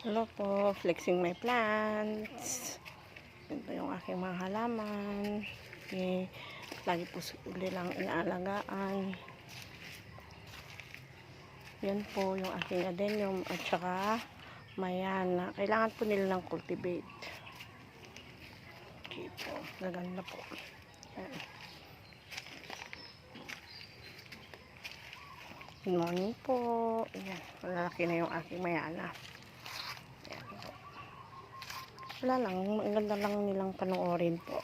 Hello po, flexing my plants. Yan po yung aking mga halaman. Eh, lagi po lang inaalagaan. Yan po yung aking adenium at saka mayana. Kailangan po nila ng cultivate. Okay po, gaganda po. Yan. Good morning po. Ayan, malalaki na yung aking mayana. Wala lang, ang lang nilang panoorin po.